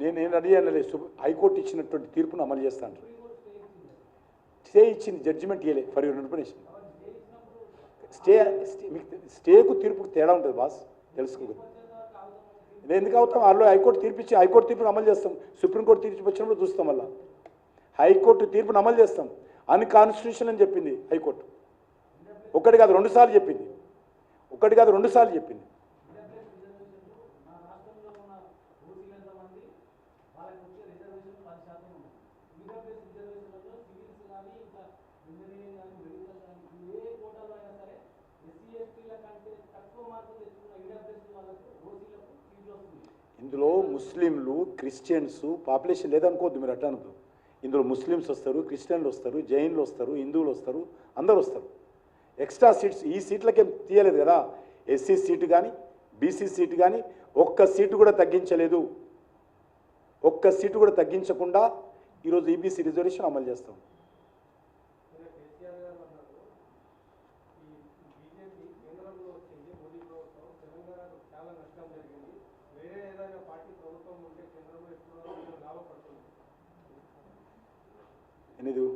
నేను నేను అడిగాను హైకోర్టు ఇచ్చినటువంటి తీర్పును అమలు చేస్తాను స్టే ఇచ్చింది జడ్జిమెంట్ ఇవ్వలే ఫర్ యూర్ ఇన్ఫర్మేషన్ స్టే స్టేకు తీర్పుకు తేడా ఉంటుంది బాస్ తెలుసుకోదు నేను ఎందుకు అవుతాం? వాళ్ళు హైకోర్టు తీర్పు ఇచ్చి హైకోర్టు తీర్పును అమలు చేస్తాం. సుప్రీంకోర్టు తీర్పు వచ్చినప్పుడు చూస్తాం మళ్ళా. హైకోర్టు తీర్పును అమలు చేస్తాం. అన్కాన్స్టిట్యూషన్ అని చెప్పింది హైకోర్టు. ఒకటి కాదు రెండు సార్లు చెప్పింది. ఒకటి కాదు రెండుసార్లు చెప్పింది. రెండు సార్లు చెప్పింది ఇందులో ముస్లింలు క్రిస్టియన్స్ పాపులేషన్ లేదనుకోవద్దు మీరు అట్లా అనద్దు. ఇందులో ముస్లిమ్స్ వస్తారు క్రిస్టియన్లు వస్తారు జైన్లు వస్తారు హిందువులు వస్తారు అందరూ వస్తారు. ఎక్స్ట్రా సీట్స్ ఈ సీట్లకేం తీయలేదు కదా. ఎస్సీ సీటు కానీ బీసీ సీటు కానీ ఒక్క సీటు కూడా తగ్గించలేదు. ఒక్క సీటు కూడా తగ్గించకుండా ఈరోజు ఈబీసీ రిజర్వేషన్ అమలు చేస్తాం నిన్న కేసీఆర్ గారు అన్నారు ఈ బీజేపీ కేంద్రంలో వచ్చింది మోదీ ప్రభుత్వం తెలంగాణకు చాలా నష్టం జరిగింది వేరే ఏదైనా పార్టీ ప్రభుత్వం ఉంటే కేంద్రంలో ఎప్పుడో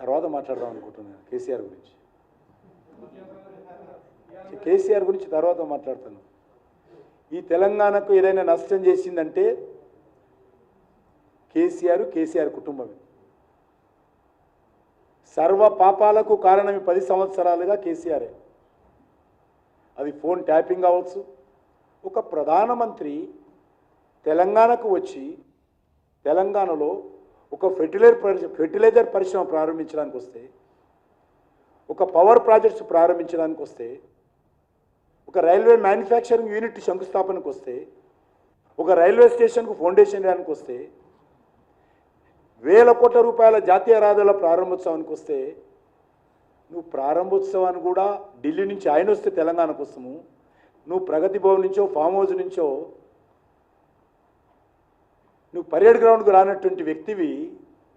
తర్వాత మాట్లాడదాం అనుకుంటున్నాను కేసీఆర్ గురించి. కేసీఆర్ గురించి తర్వాత మాట్లాడతాను. ఈ తెలంగాణకు ఏదైనా నష్టం చేసిందంటే కేసీఆర్ కేసీఆర్ కుటుంబమే. సర్వ పాపాలకు కారణం పది సంవత్సరాలుగా కేసీఆరే. అది ఫోన్ ట్యాపింగ్ అవ్వచ్చు ఒక ప్రధానమంత్రి తెలంగాణకు వచ్చి తెలంగాణలో ఒక ఫెర్టిలైజర్ పరిశ్రమ ఫెర్టిలైజర్ పరిశ్రమ ప్రారంభించడానికి వస్తే ఒక పవర్ ప్రాజెక్ట్స్ ప్రారంభించడానికి వస్తే ఒక రైల్వే మ్యానుఫ్యాక్చరింగ్ యూనిట్ శంకుస్థాపనకు వస్తే ఒక రైల్వే స్టేషన్కు ఫౌండేషన్ వేయడానికి వస్తే వేల కోట్ల రూపాయల జాతీయ రహదారుల ప్రారంభోత్సవానికి వస్తే నువ్వు ప్రారంభోత్సవాన్ని కూడా ఢిల్లీ నుంచి ఆయన వస్తే తెలంగాణకు వస్తాము. నువ్వు ప్రగతి భవన్ నుంచో ఫామ్ హౌస్ నుంచో నువ్వు పరేడ్ గ్రౌండ్కు రానటువంటి వ్యక్తివి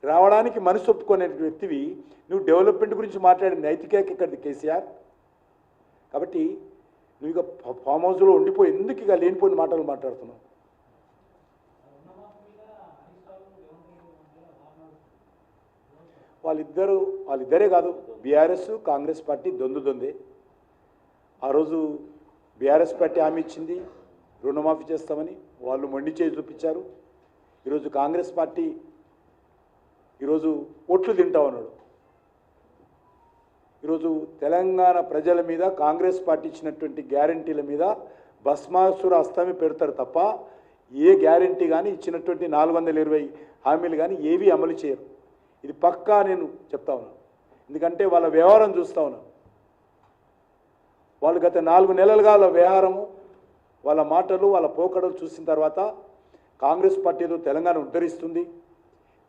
రావడానికి మనసు ఒప్పుకునే వ్యక్తివి నువ్వు డెవలప్మెంట్ గురించి మాట్లాడే నైతికేక ఇక్కడిది కేసీఆర్. కాబట్టి నువ్వు ఇక ఫా- ఫామ్ హౌస్లో ఉండిపోయి ఎందుకు ఇక లేనిపోయిన మాటలు మాట్లాడుతున్నావు? వాళ్ళిద్దరు వాళ్ళిద్దరే కాదు బీఆర్ఎస్ కాంగ్రెస్ పార్టీ దొందుదొందే ఆ రోజు బీఆర్ఎస్ పార్టీ హామీ ఇచ్చింది రుణమాఫీ చేస్తామని వాళ్ళు మొండి చేయి చూపించారు. ఈరోజు కాంగ్రెస్ పార్టీ ఈరోజు ఓట్లు తింటా ఉన్నాడు. ఈరోజు తెలంగాణ ప్రజల మీద కాంగ్రెస్ పార్టీ ఇచ్చినటువంటి గ్యారంటీల మీద భస్మాసుర అస్తమి పెడతారు తప్ప ఏ గ్యారంటీ కానీ ఇచ్చినటువంటి నాలుగు వందల ఇరవై హామీలు కానీ ఏవి అమలు చేయరు. ఇది పక్కా నేను చెప్తా ఉన్నాను ఎందుకంటే వాళ్ళ వ్యవహారం చూస్తా ఉన్నాను వాళ్ళు గత నాలుగు నెలలుగా వాళ్ళ వ్యవహారము వాళ్ళ మాటలు వాళ్ళ పోకడలు చూసిన తర్వాత కాంగ్రెస్ పార్టీ ఏదో తెలంగాణ ఉద్ధరిస్తుంది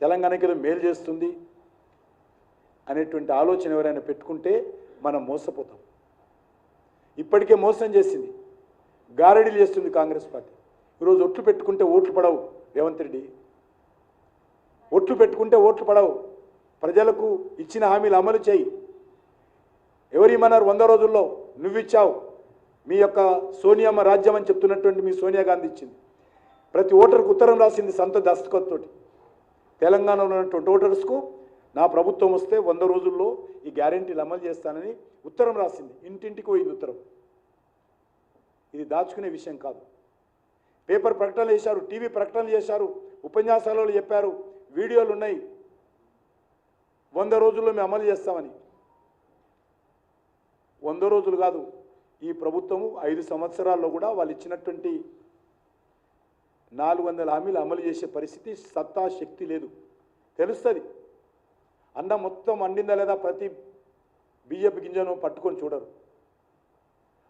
తెలంగాణకి ఏదో మేలు చేస్తుంది అనేటువంటి ఆలోచన ఎవరైనా పెట్టుకుంటే మనం మోసపోతాం. ఇప్పటికే మోసం చేసింది గారడీలు చేస్తుంది కాంగ్రెస్ పార్టీ. ఈరోజు ఒట్లు పెట్టుకుంటే ఓట్లు పడవు రేవంత్ రెడ్డి. ఓట్లు పెట్టుకుంటే ఓట్లు పడవు. ప్రజలకు ఇచ్చిన హామీలు అమలు చేయి. ఎవరిమన్నారు వంద రోజుల్లో? నువ్విచ్చావు. మీ యొక్క సోనియమ్మ రాజ్యం అని చెప్తున్నటువంటి మీ సోనియా గాంధీ ఇచ్చింది. ప్రతి ఓటర్కు ఉత్తరం రాసింది సంత దస్తఖత్తోటి తెలంగాణలో ఉన్నటువంటి ఓటర్స్కు నా ప్రభుత్వం వస్తే వంద రోజుల్లో ఈ గ్యారెంటీలు అమలు చేస్తానని ఉత్తరం రాసింది. ఇంటింటికి పోయింది ఉత్తరం. ఇది దాచుకునే విషయం కాదు. పేపర్ ప్రకటనలు చేశారు టీవీ ప్రకటనలు చేశారు ఉపన్యాసాలలో చెప్పారు వీడియోలు ఉన్నాయి. వంద రోజుల్లో మేము అమలు చేస్తామని. వంద రోజులు కాదు ఈ ప్రభుత్వము ఐదు సంవత్సరాల్లో కూడా వాళ్ళు ఇచ్చినటువంటి నాలుగు వందల హామీలు అమలు చేసే పరిస్థితి సత్తా శక్తి లేదు. తెలుస్తుంది. అన్నం మొత్తం అండిందా లేదా ప్రతి బియ్యపు గింజను పట్టుకొని చూడరు.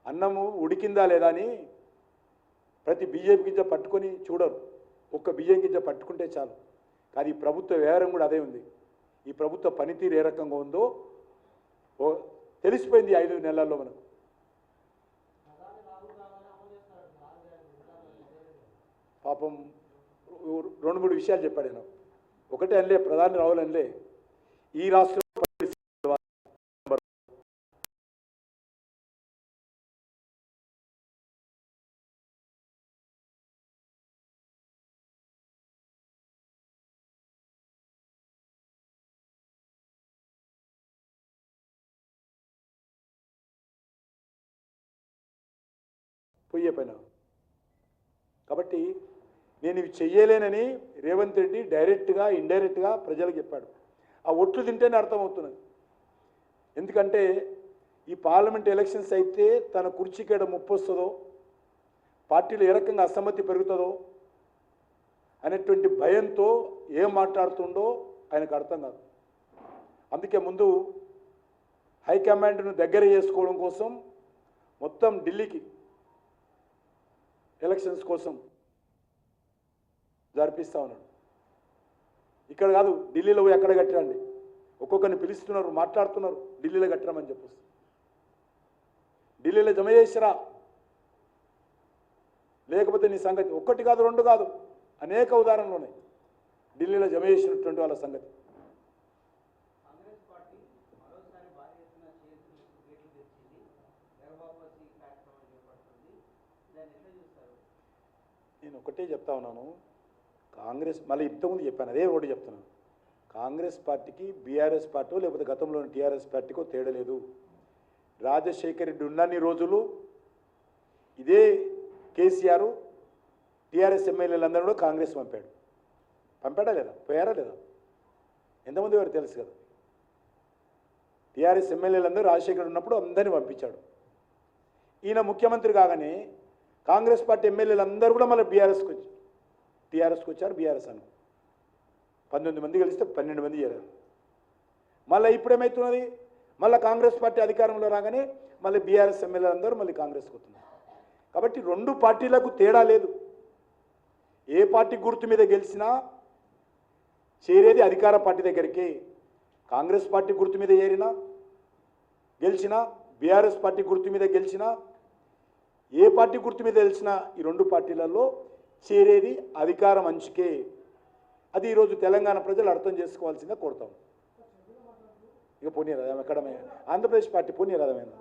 అన్నము ఉడికిందా లేదా అని ప్రతి బియ్యపు గింజ పట్టుకొని చూడరు. ఒక్క బియ్యం గింజ పట్టుకుంటే చాలు. కానీ ఈ ప్రభుత్వ వ్యవహారం కూడా అదే ఉంది. ఈ ప్రభుత్వ పనితీరు ఏ రకంగా ఉందో ఓ తెలిసిపోయింది ఐదు నెలల్లో మనకు. పాపం రెండు మూడు విషయాలు చెప్పాడు నేను ఒకటే అనిలే ప్రధాని రావులు ఈ రాష్ట్రం పోయే పైన? కాబట్టి నేను ఇవి చెయ్యలేనని రేవంత్ రెడ్డి డైరెక్ట్గా ఇండైరెక్ట్గా ప్రజలకు చెప్పాడు. ఆ ఒట్లు తింటేనే అర్థమవుతున్నది. ఎందుకంటే ఈ పార్లమెంట్ ఎలక్షన్స్ అయితే తన కుర్చీకేడ ముప్పొస్తుందో పార్టీలో ఏ రకంగా అసమ్మతి పెరుగుతుందో అనేటువంటి భయంతో ఏం మాట్లాడుతుండో ఆయనకు అర్థం కాదు. అందుకే ముందు హైకమాండ్ను దగ్గర చేసుకోవడం కోసం మొత్తం ఢిల్లీకి ఎలక్షన్స్ కోసం జరిపిస్తా ఉన్నాడు. ఇక్కడ కాదు ఢిల్లీలో పోయి ఎక్కడ కట్టరండి ఒక్కొక్కరిని పిలుస్తున్నారు మాట్లాడుతున్నారు ఢిల్లీలో కట్టరమని చెప్పొచ్చు. ఢిల్లీలో జమ చేసిరా? లేకపోతే నీ సంగతి ఒక్కటి కాదు రెండు కాదు అనేక ఉదాహరణలు ఉన్నాయి. ఢిల్లీలో జమ చేసినటువంటి వాళ్ళ సంగతి. నేను ఒకటే చెప్తా ఉన్నాను. కాంగ్రెస్ మళ్ళీ ఇంతకుముందు చెప్పాను అదే ఒకటి చెప్తున్నాను కాంగ్రెస్ పార్టీకి బీఆర్ఎస్ పార్టీ లేకపోతే గతంలోని టీఆర్ఎస్ పార్టీకో తేడా లేదు. రాజశేఖర్ రెడ్డి ఉన్నన్ని రోజులు ఇదే కేసీఆర్ టీఆర్ఎస్ ఎమ్మెల్యేలందరూ కూడా కాంగ్రెస్ పంపాడు. పంపాడా లేదా? పోయారా లేదా? ఎంతమంది వారు తెలుసు కదా. టీఆర్ఎస్ ఎమ్మెల్యేలందరూ రాజశేఖర్ ఉన్నప్పుడు అందరినీ పంపించాడు. ఈయన ముఖ్యమంత్రి కాగానే కాంగ్రెస్ పార్టీ ఎమ్మెల్యేలందరూ కూడా మళ్ళీ బీఆర్ఎస్కి వచ్చి టీఆర్ఎస్కి వచ్చారు బీఆర్ఎస్ అను పంతొమ్మిది మంది కలిస్తే పన్నెండు మంది చేరారు. మళ్ళీ ఇప్పుడేమవుతున్నది మళ్ళీ కాంగ్రెస్ పార్టీ అధికారంలో రాగానే మళ్ళీ బీఆర్ఎస్ ఎమ్మెల్యేలు అందరూ మళ్ళీ కాంగ్రెస్కి వస్తున్నారు. కాబట్టి రెండు పార్టీలకు తేడా లేదు. ఏ పార్టీ గుర్తు మీద గెలిచినా చేరేది అధికార పార్టీ దగ్గరికి. కాంగ్రెస్ పార్టీ గుర్తు మీద ఏరినా గెలిచినా బీఆర్ఎస్ పార్టీ గుర్తు మీద గెలిచినా ఏ పార్టీ గుర్తు మీద గెలిచినా ఈ రెండు పార్టీలలో చేరేది అధికారం అంచుకే. అది ఈరోజు తెలంగాణ ప్రజలు అర్థం చేసుకోవాల్సిందే కోరుతాం. ఇక పుణ్యరథం ఎక్కడమే? ఆంధ్రప్రదేశ్ పార్టీ పుణ్యరథమైంది